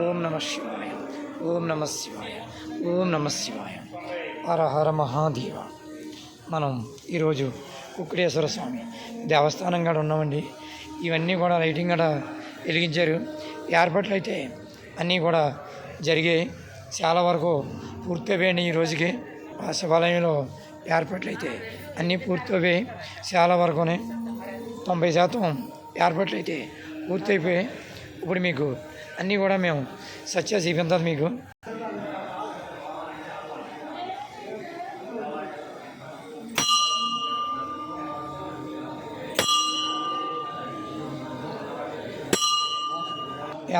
ఓం నమ శివాయ ఓం నమ శివాయ ఓం నమ శివాయ. హర హర మహాదేవ. మనం ఈరోజు కుక్కుటేశ్వర స్వామి దేవస్థానం కాడ ఉన్నామండి. ఇవన్నీ కూడా లైటింగ్ కూడా వెలిగించారు. ఏర్పాట్లు అయితే అన్నీ కూడా జరిగాయి. చాలా వరకు పూర్తయిపోయినాయి ఈ రోజుకి. ఆ శివాలయంలో ఏర్పాట్లు అయితే అన్నీ పూర్తయిపోయాయి. చాలా వరకునే తొంభై శాతం ఏర్పాట్లు అయితే పూర్తయిపోయాయి. ఇప్పుడు మీకు అన్నీ కూడా మేము సత్య చూపించాలి మీకు.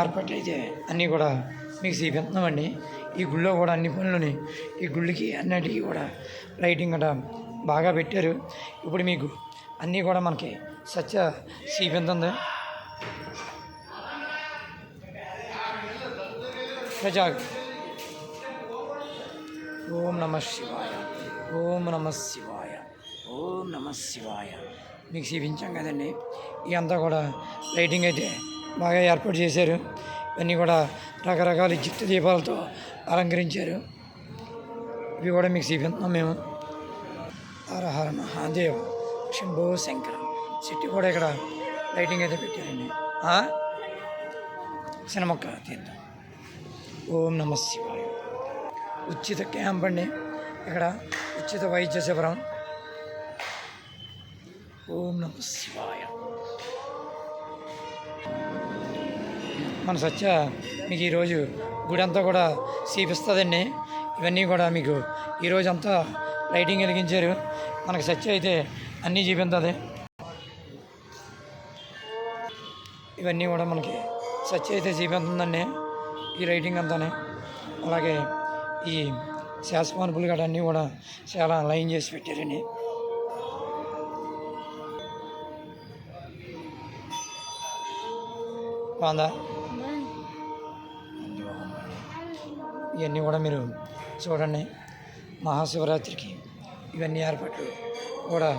ఏర్పాట్లు అయితే అన్నీ కూడా మీకు చూపిస్తున్నామండి. ఈ గుళ్ళో కూడా అన్ని పనులని ఈ గుళ్ళకి అన్నిటికీ కూడా లైటింగ్ కూడా బాగా పెట్టారు. ఇప్పుడు మీకు అన్నీ కూడా మనకి సత్య చూపిస్తుంది ప్రజాగ్ ఓం నమ శివాయ ఓం నమ శివాయ ఓం నమ శివాయ. మీకు చూపించాం కదండి. ఇదంతా కూడా లైటింగ్ అయితే బాగా ఏర్పాటు చేశారు. ఇవన్నీ కూడా రకరకాల జిట్టు దీపాలతో అలంకరించారు. ఇవి కూడా మీకు చూపిస్తున్నాం మేము. హర హర మహాదేవ్. శంభో శంకర చెట్టు కూడా ఇక్కడ లైటింగ్ అయితే పెట్టారండి. ఆ? తీద్దాం ఓం నమ శివాయ. ఉచిత క్యాంప్ అండి. ఇక్కడ ఉచిత వైద్య శిబిరం. ఓం నమ శివాయ. మన సత్య మీకు ఈరోజు గుడి అంతా కూడా చూపిస్తుందండి ఇవన్నీ కూడా మీకు ఈరోజంతా లైటింగ్ వెలిగించారు. మనకు సత్య అయితే అన్నీ చూపిస్తుంది ఇవన్నీ కూడా మనకి సత్య అయితే చూపిస్తుందండి ఈ లైటింగ్ అంతానే. అలాగే ఈ శాసపానుపులు గడ అన్నీ కూడా చాలా లైన్ చేసి పెట్టారండి. బాగుందా. ఇవన్నీ కూడా మీరు చూడండి. మహాశివరాత్రికి ఇవన్నీ ఏర్పాట్లు కూడా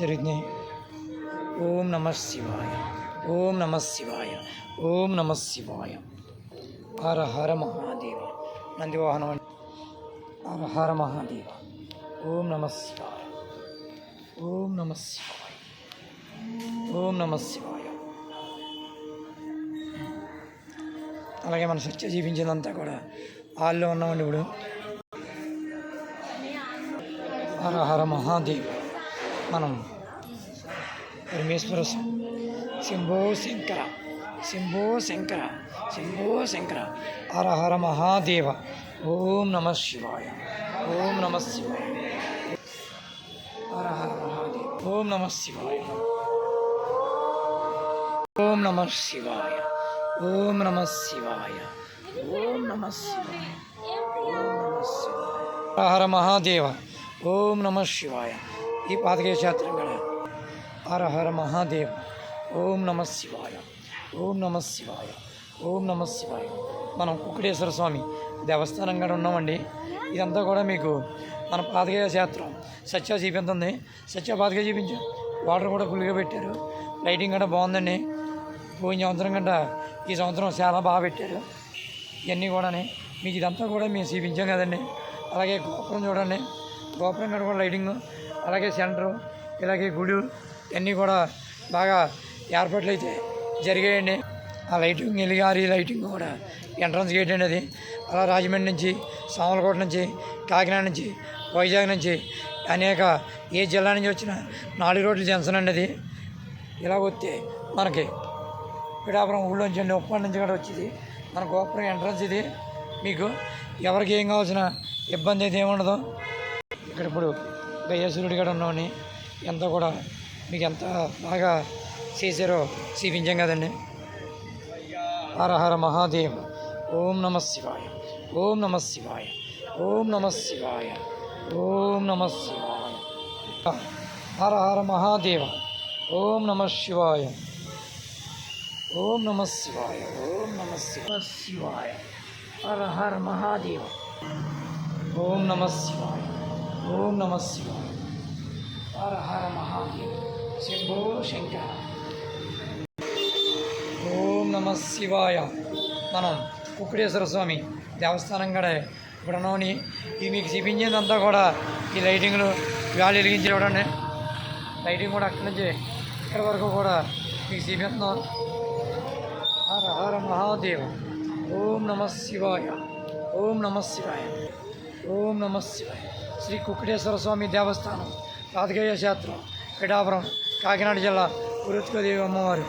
జరుగుతున్నాయి. ఓం నమ శివాయ ఓం నమ శివాయ ఓం నమ శివాయ. హర హర మహాదేవ నందివాహనం అండి. హర హర మహాదేవ ఓం నమ శివాయ ఓం నమ శివాయ ఓం నమ శివాయ. అలాగే మన సత్య జీవించిందంతా కూడా హాల్లో ఉన్నామండి ఇప్పుడు. హర హర మహాదేవ్. మనం పరమేశ్వర శంభో శంకర శంభో శంకర శంభో శంకర హర హర మహాదేవ. ఓం నమ శివాయ ఓం నమ శివాయ. హర హర మహాదేవ ఓం నమ శివాయ. ఓం నమ శివాయ ఓం నమ శివాయ. ఓం నమ శివాయ ఓం నమ శివాయ. హర హర మహాదేవ. ఓం నమ శివాయ. ఈ పాతకే క్షేత్రం హర హర మహాదేవ్. ఓం నమ శివాయ. ఓం నమ శివాయ. ఓం నమ శివాయ. మనం కుక్కటేశ్వర స్వామి దేవస్థానం కూడా ఉన్నామండి. ఇదంతా కూడా మీకు మన పాతకే క్షేత్రం. సత్య చూపించింది. సత్య పాతకే చూపించాం. వాటర్ కూడా ఫుల్గా పెట్టారు. లైటింగ్ కూడా బాగుందండి. పోయిన సంవత్సరం కంటే ఈ సంవత్సరం చాలా బాగా పెట్టారు. ఇవన్నీ కూడా మీకు ఇదంతా కూడా మేము చూపించాం కదండి. అలాగే గోపురం చూడండి. గోపురం కాడ కూడా లైటింగ్ అలాగే సెంటరు ఇలాగే గుడి ఇవన్నీ కూడా బాగా ఏర్పాట్లు అయితే జరిగాయండి. ఆ లైటింగ్ ఎలిగారి లైటింగ్ కూడా ఎంట్రన్స్ గేట్ అండి అది. అలా రాజమండ్రి నుంచి సామలకోట నుంచి కాకినాడ నుంచి వైజాగ్ నుంచి అనేక ఏ జిల్లా నుంచి వచ్చిన నాలుగు రోడ్ల జంక్షన్ అండి అది. ఇలా వస్తే మనకి పిఠాపురం ఊళ్ళోంచి అండి ఉప్పాడ నుంచి కూడా వచ్చేది. మన గోపురం ఎంట్రన్స్ ఇది. మీకు ఎవరికి ఏం కావాల్సిన ఇబ్బంది అయితే ఏముండదు ఇక్కడ ఇప్పుడు గయ్యాసురుడి గడ ఉన్నామని ఎంత కూడా మీకు ఎంత బాగా చేశారో చూపించాం కదండి. హర హర మహాదేవ. ఓం నమ శివాయ. ఓం నమ శివాయ. ఓం నమ శివాయ. ఓం నమ శివాయ. హర హర మహాదేవ. ఓం నమ శివాయ. ఓం నమ శివాయ. ఓం నమ శివ శివాయ. హర హర మహాదేవ. ఓం నమ శివాయ. ఓం నమ శివాయ. హర మహాదేవ. శంభో శంకర. నమ శివాయ. మనం కుక్కుడేశ్వర స్వామి దేవస్థానం కూడా ఇప్పుడు ఇది మీకు చూపించేదంతా కూడా ఈ లైటింగ్లు గాలి వెలిగించి చూడండి లైటింగ్ కూడా అక్కడి నుంచి ఇక్కడ వరకు కూడా మీకు చూపిస్తున్నాం. హర హర మహాదేవ. ఓం నమ శివాయ. ఓం నమ శివాయ. ఓం నమ శివాయ. శ్రీ కుక్కటేశ్వర స్వామి దేవస్థానం రాజకీయ క్షేత్రం పిఠాపురం కాకినాడ జిల్లా ఉరుత్కదేవి అమ్మవారు.